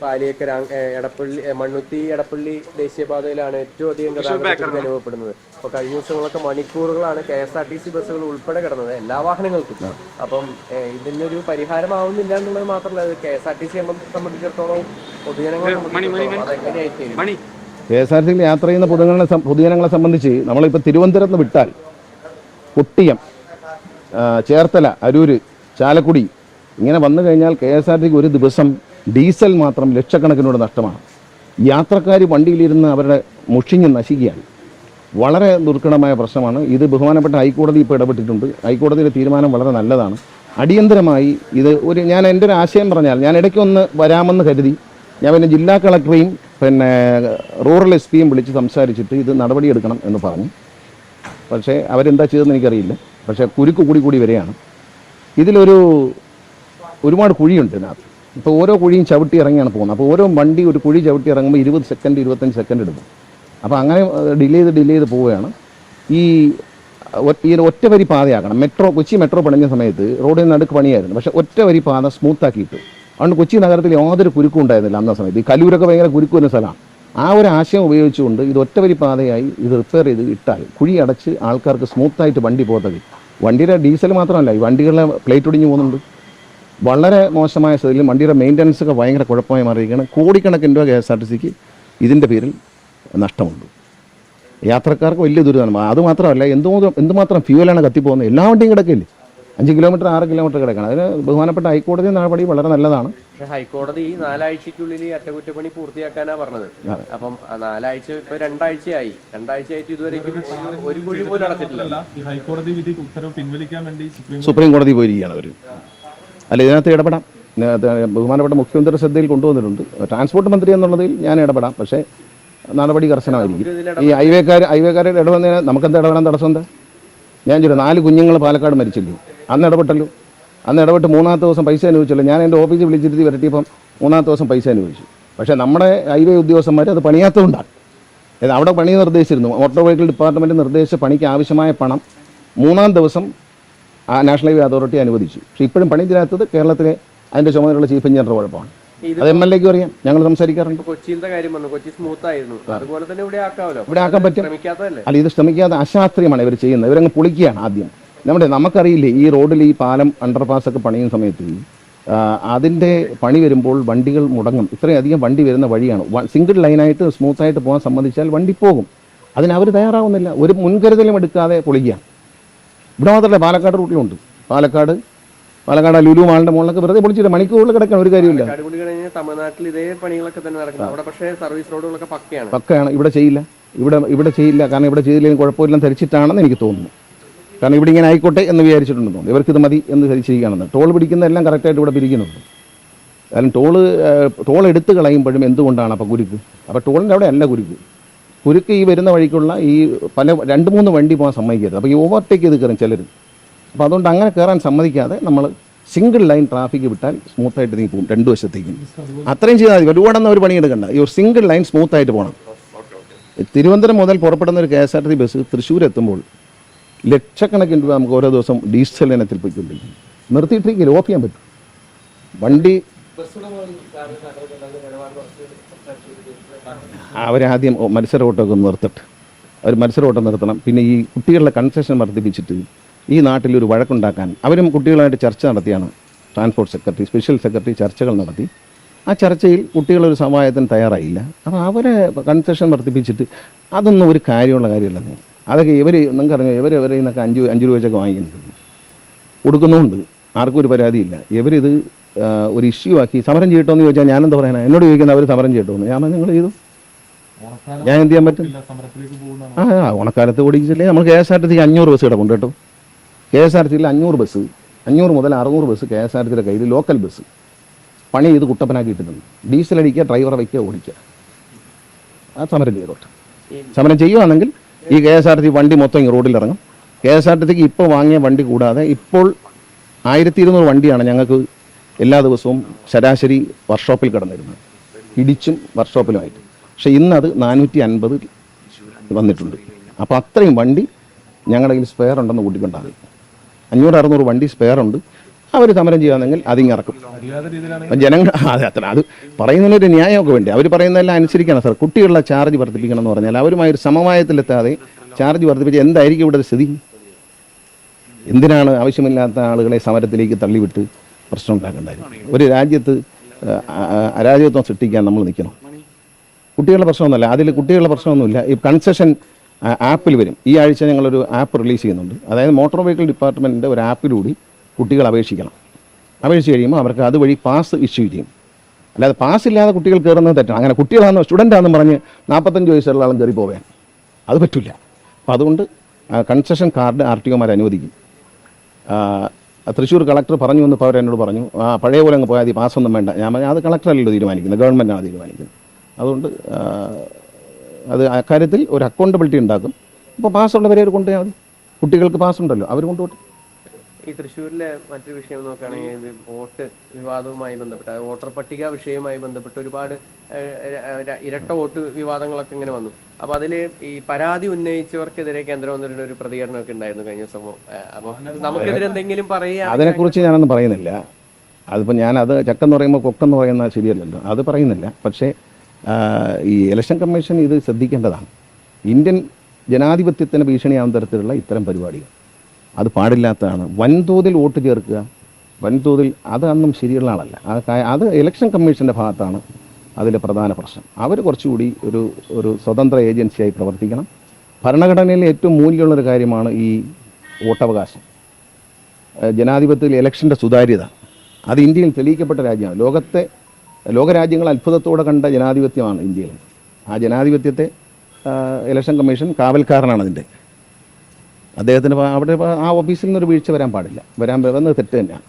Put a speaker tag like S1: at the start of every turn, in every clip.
S1: പാലിയേക്കര ഏഹ്, എടപ്പള്ളി മണ്ണുത്തി എടപ്പള്ളി ദേശീയപാതയിലാണ് ഏറ്റവും അധികം ഗതാഗതം അനുഭവപ്പെടുന്നത്. അപ്പൊ കഴിഞ്ഞ ദിവസങ്ങളൊക്കെ മണിക്കൂറുകളാണ് K S R T C ബസ്സുകൾ ഉൾപ്പെടെ കിടന്നത് എല്ലാ വാഹനങ്ങൾക്കും. അപ്പം ഇതിനൊരു പരിഹാരമാവുന്നില്ല എന്നുള്ളത് മാത്രമല്ല അത് K S R T C സംബന്ധിച്ചിടത്തോളം പൊതുജനങ്ങളെ
S2: കെ എസ് ആർ ടി സിയിൽ യാത്ര ചെയ്യുന്ന പൊതുജനങ്ങളെ പൊതുജനങ്ങളെ സംബന്ധിച്ച് നമ്മളിപ്പോൾ തിരുവനന്തപുരത്ത് നിന്ന് വിട്ടാൽ കൊട്ടിയം ചേർത്തല അരൂര് ചാലക്കുടി ഇങ്ങനെ വന്നു കഴിഞ്ഞാൽ കെ എസ് ആർ ടിക്ക് ഒരു ദിവസം ഡീസൽ മാത്രം ലക്ഷക്കണക്കിനോട് നഷ്ടമാണ്. യാത്രക്കാർ വണ്ടിയിലിരുന്ന് അവരുടെ മുഷിഞ്ഞ് നശിക്കുകയാണ്. വളരെ ദുർഘടമായ പ്രശ്നമാണ്. ഇത് ബഹുമാനപ്പെട്ട ഹൈക്കോടതി ഇപ്പോൾ ഇടപെട്ടിട്ടുണ്ട്. ഹൈക്കോടതിയുടെ തീരുമാനം വളരെ നല്ലതാണ്. അടിയന്തരമായി ഇത് ഒരു ഞാൻ എന്റെ ഒരു ആശയം പറഞ്ഞാൽ ഞാൻ ഇടയ്ക്കൊന്ന് വരാമെന്ന് കരുതി. ഞാൻ പിന്നെ ജില്ലാ കളക്ടറെയും പിന്നെ റൂറൽ എസ് പിയും വിളിച്ച് സംസാരിച്ചിട്ട് ഇത് നടപടിയെടുക്കണം എന്ന് പറഞ്ഞു. പക്ഷേ അവരെന്താ ചെയ്തതെന്ന് എനിക്കറിയില്ല. പക്ഷേ കുരുക്ക് കൂടി കൂടി വരികയാണ്. ഇതിലൊരു ഒരുപാട് കുഴിയുണ്ട് ഇതിനകത്ത്. ഇപ്പോൾ ഓരോ കുഴിയും ചവിട്ടി ഇറങ്ങിയാണ് പോകുന്നത്. അപ്പോൾ ഓരോ വണ്ടി ഒരു കുഴി ചവിട്ടി ഇറങ്ങുമ്പോൾ ഇരുപത് സെക്കൻഡ് ഇരുപത്തഞ്ച് സെക്കൻഡ് എടുക്കും. അപ്പോൾ അങ്ങനെ ഡിലേ ചെയ്ത് ഡിലേ ചെയ്ത് പോവുകയാണ്. ഈ ഈ ഒറ്റ വരി പാതയാക്കണം മെട്രോ കൊച്ചി മെട്രോ പണിഞ്ഞ സമയത്ത് റോഡിൽ നടുക്ക് പണിയായിരുന്നു. പക്ഷേ ഒറ്റ വരി പാത സ്മൂത്താക്കിയിട്ട് അതുകൊണ്ട് കൊച്ചി നഗരത്തിൽ യാതൊരു കുരുക്കും ഉണ്ടായിരുന്നില്ല അന്ന സമയത്ത്. ഈ കലൂരൊക്കെ ഭയങ്കര കുരുക്കു വരുന്ന സ്ഥലമാണ്. ആ ഒരു ആശയം ഉപയോഗിച്ചുകൊണ്ട് ഇത് ഒറ്റ വരി പാതയായി ഇത് റിപ്പയർ ചെയ്ത് ഇട്ടാൽ കുഴി അടച്ച് ആൾക്കാർക്ക് സ്മൂത്തായിട്ട് വണ്ടി പോകത്തത് വണ്ടിയുടെ ഡീസൽ മാത്രമല്ല ഈ വണ്ടികളുടെ പ്ലേറ്റ് ഒടിഞ്ഞു പോകുന്നുണ്ട്. വളരെ മോശമായ സ്ഥിതിയിൽ വണ്ടിയുടെ മെയിന്റനൻസ് ഒക്കെ ഭയങ്കര കുഴപ്പമായി മാറിയിരിക്കുകയാണ്. കോടിക്കണക്കിന് രൂപ കെ എസ് ആർ ടി സിക്ക് ഇതിന്റെ പേരിൽ നഷ്ടമുണ്ട്. യാത്രക്കാർക്ക് വലിയ ദുരിതമാണ്. അത് മാത്രമല്ല എന്തുമാത്രം എന്തുമാത്രം ഫ്യൂവലാണ് കത്തിപ്പോകുന്നത്? എല്ലാ വണ്ടിയും കിടക്കില്ലേ അഞ്ച് കിലോമീറ്റർ ആറ് കിലോമീറ്റർ കിടക്കണം. അതിന് ബഹുമാനപ്പെട്ട ഹൈക്കോടതി നടപടി വളരെ നല്ലതാണ്.
S1: പക്ഷേ ഹൈക്കോടതി ഈ നാലാഴ്ചക്കുള്ളിൽ ഈ അറ്റകുറ്റപ്പണി പൂർത്തിയാക്കാനാ പറഞ്ഞത്. അപ്പം നാലാഴ്ച ഇപ്പൊ രണ്ടാഴ്ചയായി. രണ്ടാഴ്ചയായിട്ട് ഇതുവരെ ഒരു കുഴി പോലും അടച്ചിട്ടില്ല
S3: ഹൈക്കോടതി വിധി ഉത്തരവ് പിൻവലിക്കാൻ വേണ്ടി സുപ്രീം
S2: സുപ്രീം കോടതി പോയിരിക്കുകയാണ് അവർ അല്ല ഇതിനകത്ത് ഇടപെടാം. ബഹുമാനപ്പെട്ട മുഖ്യമന്ത്രിയുടെ ശ്രദ്ധയിൽ കൊണ്ടുവന്നിട്ടുണ്ട്. ട്രാൻസ്പോർട്ട് മന്ത്രി എന്നുള്ളതിൽ ഞാൻ ഇടപെടാം. പക്ഷേ നടപടി കർശനമായിരിക്കും. ഈ ഹൈവേക്കാർ ഹൈവേക്കാരെ ഇടപെടുന്നതിന് നമുക്കെന്താ ഇടപെടാൻ തടസ്സം എന്താ? ഞാൻ ചോദിച്ചു നാല് കുഞ്ഞുങ്ങൾ പാലക്കാട് മരിച്ചില്ലോ? അന്ന് ഇടപെട്ടല്ലോ. അന്ന് ഇടപെട്ട് മൂന്നാമത്തെ ദിവസം പൈസ അനുഭവിച്ചല്ലോ ഞാൻ എന്റെ ഓഫീസിൽ വിളിച്ചിരുത്തി വരട്ടിയപ്പം മൂന്നാമത്തെ ദിവസം പൈസ അനുഭവിച്ചു പക്ഷേ നമ്മുടെ ഹൈവേ ഉദ്യോഗസ്ഥന്മാർ അത് പണിയാത്തതുകൊണ്ടാണ്. അവിടെ പണി നിർദ്ദേശിച്ചിരുന്നു. ഓട്ടോ വെഹിക്കിൾ ഡിപ്പാർട്ട്മെന്റ് നിർദ്ദേശിച്ച പണിക്ക് ആവശ്യമായ പണം മൂന്നാം ദിവസം ആ നാഷണൽ ഹൈവേ അതോറിറ്റി അനുവദിച്ചു. പക്ഷേ ഇപ്പോഴും പണി തീരാത്തത് കേരളത്തിലെ അതിന്റെ ചുമതലയുള്ള ചീഫ് എഞ്ചിനീയറുടെ കുഴപ്പമാണ്. അത് എം എൽ എക്ക് അറിയാം. ഞങ്ങൾ സംസാരിക്കാറുണ്ട്.
S1: കൊച്ചിന്റെ കാര്യം കൊച്ചി സ്മൂത്ത് ആയിരുന്നു അതുപോലെ തന്നെ ഇവിടെ ആക്കാമല്ലോ.
S2: ഇവിടെ ആക്കാൻ പറ്റും. അല്ല ഇത് ശ്രമിക്കാതെ അശാസ്ത്രീയമാണ് ഇവർ ചെയ്യുന്നത്. ഇവരങ്ങ് പൊളിക്കുകയാണ് ആദ്യം. നമ്മുടെ നമുക്കറിയില്ലേ ഈ റോഡിൽ ഈ പാലം അണ്ടർപാസ് ഒക്കെ പണിയുന്ന സമയത്ത് അതിന്റെ പണി വരുമ്പോൾ വണ്ടികൾ മുടങ്ങും. ഇത്രയധികം വണ്ടി വരുന്ന വഴിയാണ്. സിംഗിൾ ലൈനായിട്ട് സ്മൂത്തായിട്ട് പോകാൻ സംബന്ധിച്ചാൽ വണ്ടി പോകും. അതിന് അവർ തയ്യാറാവുന്നില്ല. ഒരു മുൻകരുതലും എടുക്കാതെ പൊളിക്കുക. ഇവിടെ മാത്രമല്ല പാലക്കാട് റൂട്ടിലുണ്ട്. പാലക്കാട് പാലക്കാട് ലുലു മാളിന്റെ മുകളിലൊക്കെ വെറുതെ പൊളിച്ചിട്ട് മണിക്കൂറിൽ കിടക്കാൻ ഒരു കാര്യമില്ല
S1: തമിഴ്നാട്ടിൽ ഇതേ പണികളൊക്കെ തന്നെ നടക്കുന്നു. അവിടെ പക്ഷേ സർവീസ് റോഡുകളൊക്കെ പക്കയാണ്.
S2: പക്കയാണ്. ഇവിടെ ചെയ്യില്ല. ഇവിടെ ഇവിടെ ചെയ്യില്ല. കാരണം ഇവിടെ ചെയ്തില്ലെങ്കിൽ കുഴപ്പമില്ലെന്ന് ധരിച്ചിട്ടാണെന്ന് എനിക്ക് തോന്നുന്നു. കാരണം ഇവിടെ ഇങ്ങനെ ആയിക്കോട്ടെ എന്ന് വിചാരിച്ചിട്ടുണ്ടെന്ന് തോന്നുന്നു. ഇവർക്ക് ഇത് മതി എന്ന് ധരിച്ചിരിക്കുകയാണെന്ന്. ടോൾ പിടിക്കുന്ന എല്ലാം കറക്റ്റായിട്ട് ഇവിടെ പിരിക്കുന്നുണ്ട്. കാരണം ടോൾ ടോൾ എടുത്ത് കളയുമ്പോഴും എന്തുകൊണ്ടാണ് അപ്പോൾ കുരുക്ക്? അപ്പോൾ ടോളിന്റെ അവിടെ അല്ല കുരുക്ക്. കുരുക്ക് ഈ വരുന്ന വഴിക്കുള്ള ഈ പല രണ്ട് മൂന്ന് വണ്ടി പോകാൻ സമ്മതിക്കരുത്. അപ്പോൾ ഈ ഓവർടേക്ക് ചെയ്ത് കയറും ചിലർ അപ്പോൾ അതുകൊണ്ട് അങ്ങനെ കയറാൻ സമ്മതിക്കാതെ നമ്മൾ സിംഗിൾ ലൈൻ ട്രാഫിക് വിട്ടാൽ സ്മൂത്തായിട്ട് നീ പോകും രണ്ട് വശത്തേക്കും. അത്രയും ചെയ്താൽ മതി. ഒരുപാടൊന്നും ഒരു പണിയെടുക്കണ്ട. ഈ ഒരു സിംഗിൾ ലൈൻ സ്മൂത്തായിട്ട് പോകണം തിരുവനന്തപുരം മുതൽ പുറപ്പെടുന്ന ഒരു K S R T bus Thrissur എത്തുമ്പോൾ ലക്ഷക്കണക്കിന് രൂപ നമുക്ക് ഓരോ ദിവസം ഡീസൽ ഇനത്തിൽ പോയിക്കൊണ്ടിരിക്കും. നിർത്തിയിട്ടിരിക്കില്ല ഓഫ് ചെയ്യാൻ പറ്റും. വണ്ടി അവരാദ്യം മത്സര ഓട്ടമൊക്കെ നിർത്തട്ടെ. അവർ മത്സര ഓട്ടം നിർത്തണം. പിന്നെ ഈ കുട്ടികളുടെ കൺസെഷൻ വർദ്ധിപ്പിച്ചിട്ട് ഈ നാട്ടിൽ ഒരു വഴക്കുണ്ടാക്കാൻ അവരും കുട്ടികളായിട്ട് ചർച്ച നടത്തിയാണ്. ട്രാൻസ്പോർട്ട് സെക്രട്ടറി സ്പെഷ്യൽ സെക്രട്ടറി ചർച്ചകൾ നടത്തി. ആ ചർച്ചയിൽ കുട്ടികളൊരു സമവായത്തിന് തയ്യാറായില്ല. അപ്പോൾ അവരെ കൺസെഷൻ വർദ്ധിപ്പിച്ചിട്ട് അതൊന്നും ഒരു കാര്യമുള്ള കാര്യമല്ല അതൊക്കെ ഇവർ നിങ്ങൾക്ക് അറിയാം ഇവർ ഇവരെ നിന്നൊക്കെ അഞ്ച് അഞ്ച് രൂപ വെച്ചൊക്കെ വാങ്ങിക്കുന്നുണ്ട്. കൊടുക്കുന്നുമുണ്ട്. ആർക്കും ഒരു പരാതിയില്ല. ഇവരിത് ഒരു ഇഷ്യൂ ആക്കി സമരം ചെയ്യട്ടോ എന്ന് ചോദിച്ചാൽ ഞാനെന്താ പറയാനാ? എന്നോട് ചോദിക്കുന്നത് അവർ സമരം ചെയ്യട്ടോ എന്ന് ഞാൻ നിങ്ങൾ ചെയ്തു. ഞാൻ എന്ത് ചെയ്യാൻ പറ്റും? ആ ആ, ഓണക്കാലത്ത് ഓടിച്ചില്ലേ? നമ്മൾ കെ എസ് ആർ ടി സിക്ക് അഞ്ഞൂറ് ബസ് കിടപ്പുണ്ട് കേട്ടോ. കെ എസ് ആർ ടി സിയിൽ അഞ്ഞൂറ് ബസ് അഞ്ഞൂറ് മുതൽ അറുന്നൂറ് bus K S R T സിയുടെ കയ്യിൽ ലോക്കൽ ബസ്. പണി ചെയ്ത് കുട്ടപ്പനാക്കി ഇട്ടിട്ടുണ്ട് ഡീസൽ അടിക്കുക ഡ്രൈവറെ വയ്ക്കുക ഓടിക്കുക. ആ സമരം ചെയ്തോട്ടെ. സമരം ചെയ്യുകയാണെങ്കിൽ ഈ കെ എസ് ആർ ടി വണ്ടി മൊത്തം ഈ റോഡിൽ ഇറങ്ങും. കെ എസ് ആർ ടി സിക്ക് ഇപ്പോൾ വാങ്ങിയ വണ്ടി കൂടാതെ ഇപ്പോൾ ആയിരത്തി ഇരുന്നൂറ് വണ്ടിയാണ് ഞങ്ങൾക്ക് എല്ലാ ദിവസവും ശരാശരി വർക്ക്ഷോപ്പിൽ കിടന്നിരുന്നത് ഇടിച്ചും വർക്ക്ഷോപ്പിലുമായിട്ട്. പക്ഷേ ഇന്നത് നാനൂറ്റി അൻപത് വന്നിട്ടുണ്ട്. അപ്പോൾ അത്രയും വണ്ടി ഞങ്ങളുടെ കയ്യിൽ സ്പെയർ ഉണ്ടെന്ന് കൂട്ടിക്കൊണ്ടാൽ മതി അഞ്ഞൂറ് അറുന്നൂറ് വണ്ടി സ്പെയർ ഉണ്ട്. അവർ സമരം ചെയ്യാമെങ്കിൽ അതിങ്ങിറക്കും ജനങ്ങൾ അതെ അത്ര. അത് പറയുന്നതിനൊരു ന്യായമൊക്കെ വേണ്ടി. അവർ പറയുന്നതെല്ലാം അനുസരിക്കണം സാർ. കുട്ടികളുടെ ചാർജ് വർദ്ധിപ്പിക്കണം എന്ന് പറഞ്ഞാൽ അവരുമായി ഒരു സമവായത്തിലെത്താതെ ചാർജ് വർദ്ധിപ്പിച്ച് എന്തായിരിക്കും ഇവിടെ സ്ഥിതി? എന്തിനാണ് ആവശ്യമില്ലാത്ത ആളുകളെ സമരത്തിലേക്ക് തള്ളിവിട്ട്? പ്രശ്നം ഉണ്ടാക്കേണ്ടായിരുന്നു ഒരു രാജ്യത്ത് അരാജകത്വം സൃഷ്ടിക്കാൻ നമ്മൾ നിൽക്കണം. കുട്ടികളുടെ പ്രശ്നമൊന്നുമല്ല. അതിൽ കുട്ടികളുടെ പ്രശ്നമൊന്നുമില്ല. ഈ കൺസെഷൻ ആപ്പിൽ വരും. ഈ ആഴ്ച ഞങ്ങളൊരു ആപ്പ് റിലീസ് ചെയ്യുന്നുണ്ട്. അതായത് മോട്ടോർ വെഹിക്കിൾ ഡിപ്പാർട്ട്മെന്റിന്റെ ഒരു ആപ്പിലൂടെ കുട്ടികൾ അപേക്ഷിക്കണം. അപേക്ഷിച്ച് കഴിയുമ്പോൾ അവർക്ക് അതുവഴി പാസ് ഇഷ്യൂ ചെയ്യും. അല്ലാതെ പാസ് ഇല്ലാതെ കുട്ടികൾ കയറുന്നത് തെറ്റാണ്. അങ്ങനെ കുട്ടികളാണെന്ന് സ്റ്റുഡന്റാണെന്ന് പറഞ്ഞ് നാൽപ്പത്തഞ്ച് വയസ്സുള്ള ആളും കയറി പോവാൻ അത് പറ്റില്ല. അപ്പോൾ അതുകൊണ്ട് കൺസെഷൻ കാർഡ് ആർ ടി ഒമാർ അനുവദിക്കും. തൃശ്ശൂർ കളക്ടർ പറഞ്ഞു എന്ന് അവർ എന്നോട് പറഞ്ഞു ആ പഴയ പോലെ അങ്ങ് പോയാൽ മതി പാസ്സൊന്നും വേണ്ട. ഞാൻ പറഞ്ഞു അത് കളക്ടറല്ലല്ലോ തീരുമാനിക്കുന്നത് ഗവൺമെന്റാണ് തീരുമാനിക്കുന്നത്. അതുകൊണ്ട് അത് അക്കാര്യത്തിൽ ഒരു അക്കൗണ്ടബിലിറ്റി ഉണ്ടാക്കും. അപ്പോൾ പാസ്സുള്ളവരെ കൊണ്ടുപോയാൽ മതി. കുട്ടികൾക്ക് പാസ്സുണ്ടല്ലോ അവർ കൊണ്ടുപോട്ടെ
S1: ഈ തൃശ്ശൂരിലെ മറ്റൊരു വിഷയം നോക്കുകയാണെങ്കിൽ വോട്ട് വിവാദവുമായി ബന്ധപ്പെട്ട് വോട്ടർ പട്ടിക വിഷയവുമായി ബന്ധപ്പെട്ട് ഒരുപാട് ഇരട്ട വോട്ട് വിവാദങ്ങളൊക്കെ ഇങ്ങനെ വന്നു. അപ്പൊ അതിൽ ഈ പരാതി ഉന്നയിച്ചവർക്കെതിരെ കേന്ദ്രമന്ത്രിയുടെ ഒരു പ്രതികരണമൊക്കെ ഉണ്ടായിരുന്നു കഴിഞ്ഞ ഏഹ്, അപ്പൊ നമുക്കെതിരെ എന്തെങ്കിലും പറയുക
S2: അതിനെക്കുറിച്ച് ഞാനൊന്നും പറയുന്നില്ല. അതിപ്പോ ഞാൻ അത് ചക്കെന്ന് പറയുമ്പോൾ കൊക്കെന്ന് പറയുന്ന ശരിയല്ലല്ലോ. അത് പറയുന്നില്ല. പക്ഷേ ഈ ഇലക്ഷൻ കമ്മീഷൻ ഇത് ശ്രദ്ധിക്കേണ്ടതാണ്. ഇന്ത്യൻ ജനാധിപത്യത്തിന് ഭീഷണിയാവുന്ന തരത്തിലുള്ള ഇത്തരം പരിപാടികൾ. അത് പാടില്ലാത്തതാണ്. വൻതോതിൽ വോട്ട് ചേർക്കുക. വൻതോതിൽ അത് അന്നും ശരിയുള്ള ആളല്ല. അത് ഇലക്ഷൻ കമ്മീഷന്റെ ഭാഗത്താണ് അതിലെ പ്രധാന പ്രശ്നം. അവർ കുറച്ചുകൂടി ഒരു ഒരു സ്വതന്ത്ര ഏജൻസിയായി പ്രവർത്തിക്കണം. ഭരണഘടനയിലെ ഏറ്റവും മൂല്യമുള്ളൊരു കാര്യമാണ് ഈ വോട്ടവകാശം. ജനാധിപത്യത്തിൽ ഇലക്ഷന്റെ സുതാര്യത. അത് ഇന്ത്യയിൽ തെളിയിക്കപ്പെട്ട രാജ്യമാണ്. ലോകത്തെ ലോകരാജ്യങ്ങൾ അത്ഭുതത്തോടെ കണ്ട ജനാധിപത്യമാണ് ഇന്ത്യയിൽ. ആ ജനാധിപത്യത്തെ ഇലക്ഷൻ കമ്മീഷൻ കാവൽക്കാരനാണ് അതിന്റെ. അദ്ദേഹത്തിന് അവിടെ ആ ഓഫീസിൽ നിന്നൊരു വീഴ്ച വരാൻ പാടില്ല. വരാൻ വരുന്നത് തെറ്റ് തന്നെയാണ്.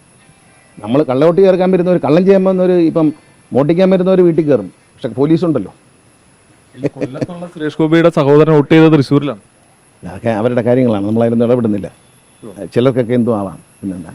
S2: നമ്മൾ കള്ളവോട്ട് ചേർക്കാൻ ഒരു കള്ളം ചെയ്യാൻ ഒരു ഇപ്പം മോട്ടിക്കാൻ ഒരു വീട്ടിൽ കയറും. പക്ഷെ പോലീസുണ്ടല്ലോ.
S3: കൊല്ലത്തുള്ള സുരേഷ് ഗോപിയുടെ സഹോദരൻ വോട്ട് ചെയ്തത് തൃശ്ശൂരിലാണ്.
S2: അതൊക്കെ അവരുടെ കാര്യങ്ങളാണ്. നമ്മളതിനൊന്നും ഇടപെടുന്നില്ല. ചിലർക്കൊക്കെ എന്തോ ആവാം. പിന്നെന്താ?